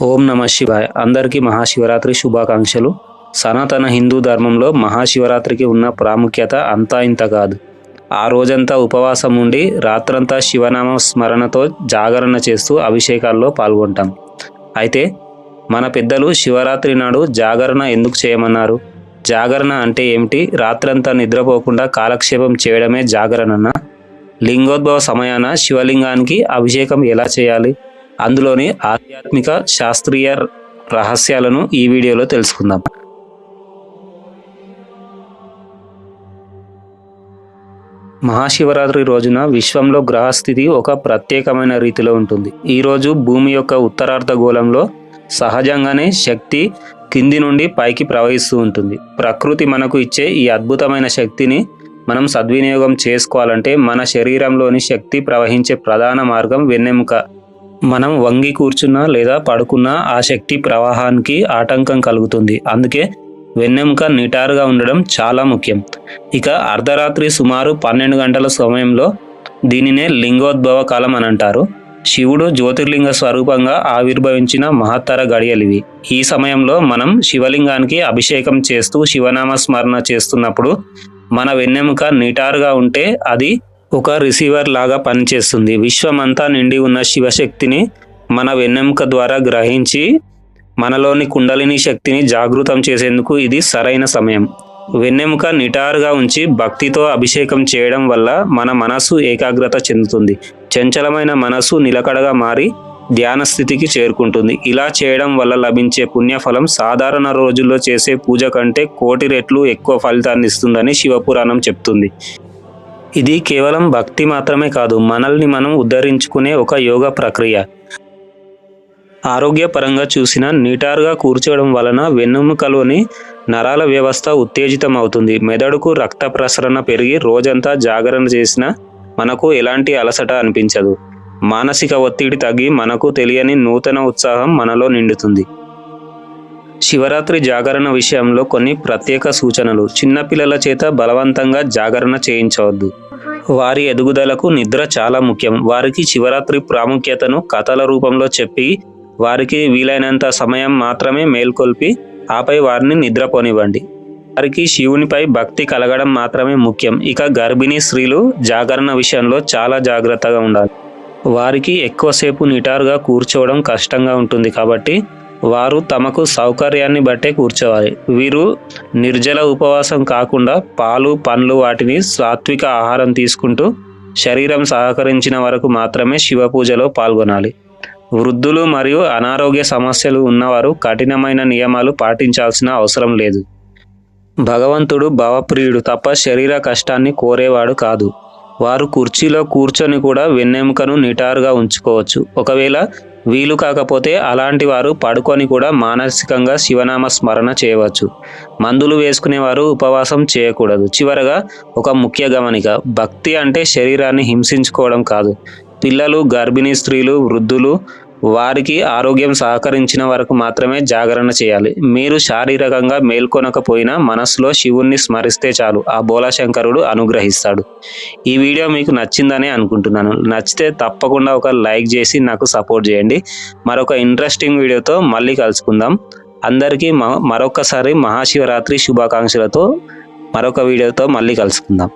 ఓం నమ శివాయ. అందరికీ మహాశివరాత్రి శుభాకాంక్షలు. సనాతన హిందూ ధర్మంలో మహాశివరాత్రికి ఉన్న ప్రాముఖ్యత అంతా ఇంత కాదు. ఆ రోజంతా ఉపవాసం ఉండి రాత్రంతా శివనామ స్మరణతో జాగరణ చేస్తూ అభిషేకాల్లో పాల్గొంటాం. అయితే మన పెద్దలు శివరాత్రి నాడు జాగరణ ఎందుకు చేయమన్నారు? జాగరణ అంటే ఏమిటి? రాత్రంతా నిద్రపోకుండా కాలక్షేపం చేయడమే జాగరణన? లింగోద్భవ సమయాన శివలింగానికి అభిషేకం ఎలా చేయాలి? అందులోని ఆధ్యాత్మిక శాస్త్రీయ రహస్యాలను ఈ వీడియోలో తెలుసుకుందాం. మహాశివరాత్రి రోజున విశ్వంలో గ్రహస్థితి ఒక ప్రత్యేకమైన రీతిలో ఉంటుంది. ఈ రోజు భూమి యొక్క ఉత్తరార్ధగోళంలో సహజంగానే శక్తి కింది నుండి పైకి ప్రవహిస్తూ ఉంటుంది. ప్రకృతి మనకు ఇచ్చే ఈ అద్భుతమైన శక్తిని మనం సద్వినియోగం చేసుకోవాలంటే మన శరీరంలోని శక్తి ప్రవహించే ప్రధాన మార్గం వెన్నెముక. మనం వంగి కూర్చున్నా లేదా పడుకున్నా ఆ శక్తి ప్రవాహానికి ఆటంకం కలుగుతుంది. అందుకే వెన్నెముక నిటారుగా ఉండడం చాలా ముఖ్యం. ఇక అర్ధరాత్రి సుమారు పన్నెండు గంటల సమయంలో దీనినే లింగోద్భవ కాలం అని అంటారు. శివుడు జ్యోతిర్లింగ స్వరూపంగా ఆవిర్భవించిన మహత్తర గడియలివి ఈ సమయంలో మనం శివలింగానికి అభిషేకం చేస్తూ శివనామ స్మరణ చేస్తున్నప్పుడు మన వెన్నెముక నిటారుగా ఉంటే అది ఒక రిసీవర్ లాగా పనిచేస్తుంది. విశ్వమంతా నిండి ఉన్న శివశక్తిని మన వెన్నెముక ద్వారా గ్రహించి మనలోని కుండలిని శక్తిని జాగృతం చేసేందుకు ఇది సరైన సమయం. వెన్నెముక నిటారుగా ఉంచి భక్తితో అభిషేకం చేయడం వల్ల మన మనసు ఏకాగ్రత చెందుతుంది. చంచలమైన మనసు నిలకడగా మారి ధ్యాన స్థితికి చేరుకుంటుంది. ఇలా చేయడం వల్ల లభించే పుణ్యఫలం సాధారణ రోజుల్లో చేసే పూజ కంటే కోటి రెట్లు ఎక్కువ ఫలితాన్ని ఇస్తుందని శివపురాణం చెప్తుంది. ఇది కేవలం భక్తి మాత్రమే కాదు మనల్ని మనం ఉద్ధరించుకునే ఒక యోగ ప్రక్రియ. ఆరోగ్యపరంగా చూసిన నిటారుగా కూర్చోవడం వలన వెన్నెముకలోని నరాల వ్యవస్థ ఉత్తేజితం అవుతుంది మెదడుకు రక్త ప్రసరణ పెరిగి రోజంతా జాగరణ చేసిన మనకు ఎలాంటి అలసట అనిపించదు. మానసిక ఒత్తిడి తగ్గి మనకు తెలియని నూతన ఉత్సాహం మనలో నిండుతుంది. శివరాత్రి జాగరణ విషయంలో కొన్ని ప్రత్యేక సూచనలు. చిన్నపిల్లల చేత బలవంతంగా జాగరణ చేయించవద్దు. వారి ఎదుగుదలకు నిద్ర చాలా ముఖ్యం. వారికి శివరాత్రి ప్రాముఖ్యతను కథల రూపంలో చెప్పి వారికి వీలైనంత సమయం మాత్రమే మేల్కొల్పి ఆపై వారిని నిద్రపోనివ్వండి. వారికి శివునిపై భక్తి కలగడం మాత్రమే ముఖ్యం. ఇక గర్భిణీ స్త్రీలు జాగరణ విషయంలో చాలా జాగ్రత్తగా ఉండాలి. వారికి ఎక్కువసేపు నిటారుగా కూర్చోవడం కష్టంగా ఉంటుంది కాబట్టి వారు తమకు సౌకర్యాన్ని బట్టే కూర్చోవాలి. వీరు నిర్జల ఉపవాసం కాకుండా పాలు పండ్లు వాటిని సాత్విక ఆహారం తీసుకుంటూ శరీరం సహకరించిన వరకు మాత్రమే శివ పూజలో పాల్గొనాలి. వృద్ధులు మరియు అనారోగ్య సమస్యలు ఉన్నవారు కఠినమైన నియమాలు పాటించాల్సిన అవసరం లేదు. భగవంతుడు భవప్రియుడు తప్ప శరీర కష్టాన్ని కోరేవాడు కాదు. వారు కుర్చీలో కూర్చొని కూడా వెన్నెముకను నిటారుగా ఉంచుకోవచ్చు. ఒకవేళ వీలు కాకపోతే అలాంటి వారు పడుకొని కూడా మానసికంగా శివనామ స్మరణ చేయవచ్చు. మందులు వేసుకునేవారు ఉపవాసం చేయకూడదు. చివరగా ఒక ముఖ్య గమనిక భక్తి అంటే శరీరాన్ని హింసించుకోవడం కాదు. పిల్లలు గర్భిణీ స్త్రీలు వృద్ధులు వారికి ఆరోగ్యం సహకరించిన వరకు మాత్రమే జాగరణ చేయాలి. మీరు శారీరకంగా మేల్కొనకపోయినా మనసులో శివుణ్ణి స్మరిస్తే చాలు ఆ బోలాశంకరుడు అనుగ్రహిస్తాడు. ఈ వీడియో మీకు నచ్చిందనే అనుకుంటున్నాను. నచ్చితే తప్పకుండా ఒక లైక్ చేసి నాకు సపోర్ట్ చేయండి. మరొక ఇంట్రెస్టింగ్ వీడియోతో మళ్ళీ కలుసుకుందాం. అందరికీ మ- మరొకసారి మహాశివరాత్రి శుభాకాంక్షలతో మరొక వీడియోతో మళ్ళీ కలుసుకుందాం.